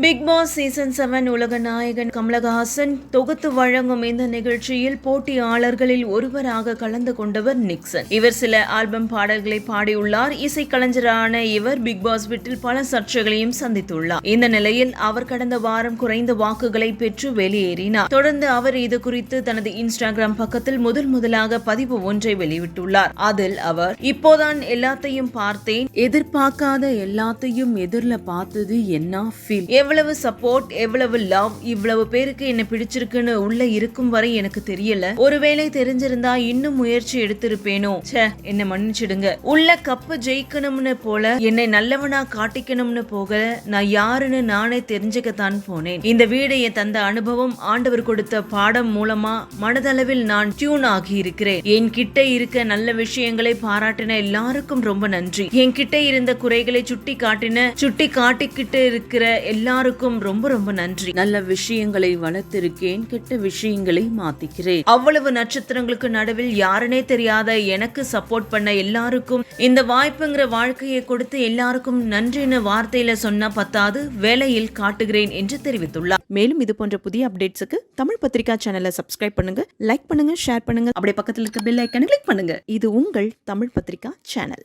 Big Boss season seven உலக நாயகன் கமலஹாசன் தொகுத்து வழங்கும் இந்த நிகழ்ச்சியில் போட்டியாளர்களில் ஒருவராக கலந்து கொண்டவர் நிக்சன். இவர் சில ஆல்பம் பாடல்களை பாடியுள்ளார். இசைக்கலைஞரான இவர் பிக் பாஸ் வீட்டில் பல சர்ச்சைகளையும் சந்தித்துள்ளார். இந்த நிலையில் அவர் கடந்த வாரம் குறைந்த வாக்குகளை பெற்று வெளியேறினார். தொடர்ந்து அவர் இது குறித்து தனது இன்ஸ்டாகிராம் பக்கத்தில் முதல் முதலாக பதிவு ஒன்றை வெளியிட்டுள்ளார். அதில் அவர் இப்போதான் எல்லாத்தையும் பார்த்தேன். எதிர்பார்க்காத எல்லாத்தையும் எதிரில் பார்த்தது என்ன ஃபீல் எவ்வளவு சப்போர்ட் எவ்வளவு லவ் இவ்வளவு பேருக்கு என்ன பிடிச்சிருக்குன்னு உள்ள இருக்கும் வரை எனக்கு தெரியல. ஒருவேளை தெரிஞ்சிருந்தா இன்னும் முயற்சி எடுத்திருப்பேனோ? சே என்ன மன்னிச்சிடுங்க. உள்ள கப்பு ஜெயிக்கணும்னு போல என்னை நல்லவனா காட்டிக்கணும்னு போக நான் யாருன்னு நானே தெரிஞ்சுக்கத்தான் போனேன். இந்த வீடு என் தந்த அனுபவம் ஆண்டவர் கொடுத்த பாடம் மூலமா மனதளவில் நான் டியூன் ஆகி இருக்கிறேன் என் கிட்ட இருக்க நல்ல விஷயங்களை பாராட்டின எல்லாருக்கும் ரொம்ப நன்றி. என் கிட்ட இருந்த குறைகளை சுட்டி காட்டின சுட்டி காட்டிக்கிட்டு இருக்கிற எல்லா எல்லாருக்கும் ரொம்ப ரொம்ப நன்றி. நல்ல விஷயங்களை வளர்த்திருக்கேன் கெட்ட விஷயங்களை மாத்திக்கிறேன். அவ்வளவு நட்சத்திரங்களுக்கு நடுவில் யாருனே தெரியாத எனக்கு சப்போர்ட் பண்ண எல்லாருக்கும் இந்த வாய்ப்புங்கிற வாழ்க்கையை கொடுத்து எல்லாருக்கும் நன்றின்னு வார்த்தையில சொன்ன பத்தாது வேலையில் காட்டுகிறேன் என்று தெரிவித்துள்ளார். மேலும் இது போன்ற புதிய அப்டேட்ஸுக்கு தமிழ் பத்திரிகா சேனலை சப்ஸ்கிரைப் பண்ணுங்க லைக் பண்ணுங்க ஷேர் பண்ணுங்க. அப்படியே பக்கத்தில் இருக்க பெல் ஐக்கனை கிளிக் பண்ணுங்க. இது உங்கள் தமிழ் பத்திரிகா சேனல்.